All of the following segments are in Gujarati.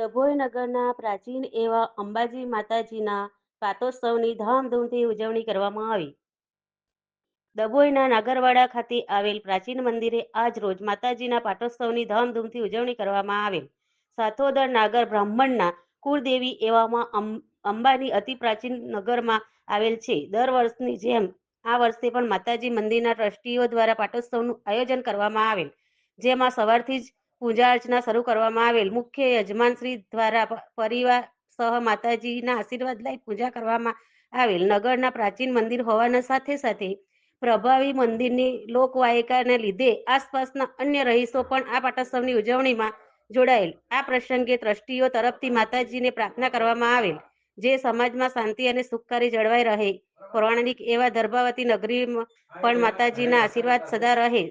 ડભોઈ નગરના પ્રાચીન એવા અંબાજી માતાજીના પાતોત્સવની ધામધૂમથી ઉજવણી કરવામાં આવી. ડભોઈના નાગરવાડા ખાતે આવેલ પ્રાચીન મંદિરે આજ રોજ માતાજીના પાટોત્સવની ધામધૂમથી ઉજવણી કરવામાં આવેલ. સાથોદર નાગર બ્રાહ્મણના કુળદેવી એવામાં અંબાની અતિ પ્રાચીન નગરમાં આવેલ છે. દર વર્ષની જેમ આ વર્ષે પણ માતાજી મંદિરના ટ્રસ્ટીઓ દ્વારા પાટોત્સવનું આયોજન કરવામાં આવેલ. જેમાં સવારથી જ પૂજા અર્ચના શરૂ કરવામાં આવેલ. મુખ્ય યજમાન શ્રી દ્વારા પરિવાર સહ માતાજીના આશીર્વાદ લઈ પૂજા કરવામાં આવેલ. નગરના પ્રાચીન મંદિર હોવાના સાથે સાથે પ્રભાવી મંદિરની લોકવાયકાને લીધે આસપાસના અન્ય રહીશો પણ આ પાટોત્સવની ઉજવણીમાં જોડાયેલ. આ પ્રસંગે ટ્રસ્ટીઓ તરફથી માતાજીને પ્રાર્થના કરવામાં આવેલ. જે સમાજમાં શાંતિ અને સુખકારી જળવાઈ રહે. પૌરાણિક એવા દર્ભાવતી નગરીમાં પણ માતાજીના આશીર્વાદ સદા રહે.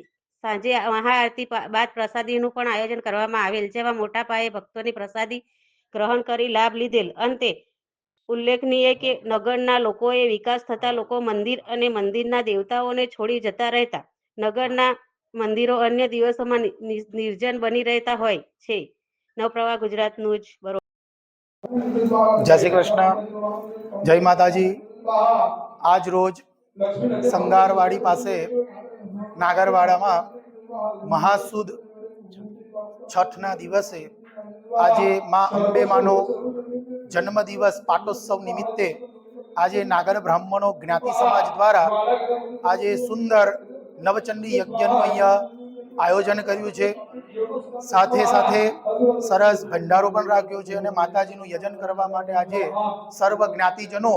સાંજે મહાઆરતી બાદ પ્રસાદીનું પણ આયોજન કરવામાં આવેલ, જેમાં મોટા પાયે ભક્તોની પ્રસાદી ગ્રહણ કરી લાભ લીધેલ. અંતે, ઉલ્લેખનીય કે નગરના લોકોએ વિકાસ થતા લોકો મંદિર અને મંદિરના દેવતાઓને છોડી જતા રહેતા. નગરના મંદિરો અન્ય દિવસોમાં નિર્જન બની રહેતા હોય છે. નવપ્રવાહ ગુજરાતનું જ બરોબર જય શ્રી કૃષ્ણ. જય માતાજી. આજ રોજ સંગારવાડી પાસે નાગરવાડામાં મહાસુદ છઠના દિવસે આજે મા અંબેમાનો જન્મદિવસ પાટોત્સવ નિમિત્તે આજે નાગર બ્રાહ્મણો જ્ઞાતિ સમાજ દ્વારા આજે સુંદર નવચંડી યજ્ઞનું અહીંયા આયોજન કર્યું છે. સાથે સાથે સરસ ભંડારો પણ રાખ્યો છે અને માતાજીનું યજન કરવા માટે આજે સર્વ જ્ઞાતિજનો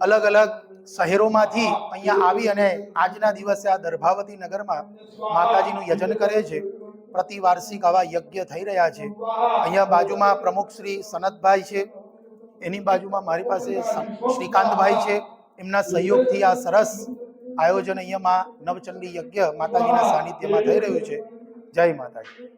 અલગ અલગ શહેરોમાંથી અહીંયા આવી અને આજના દિવસે આ દર્ભાવતી નગરમાં માતાજીનું યજન કરે છે. પ્રતિવાર્ષિક આવા યજ્ઞ થઈ રહ્યા છે. અહીંયા બાજુમાં પ્રમુખ શ્રી સનતભાઈ છે. એની બાજુમાં મારી પાસે શ્રીકાંતભાઈ છે. એમના સહયોગથી આ સરસ આયોજન અહીંયામાં નવચંડી યજ્ઞ માતાજીના સાનિધ્યમાં થઈ રહ્યું છે. જય માતાજી.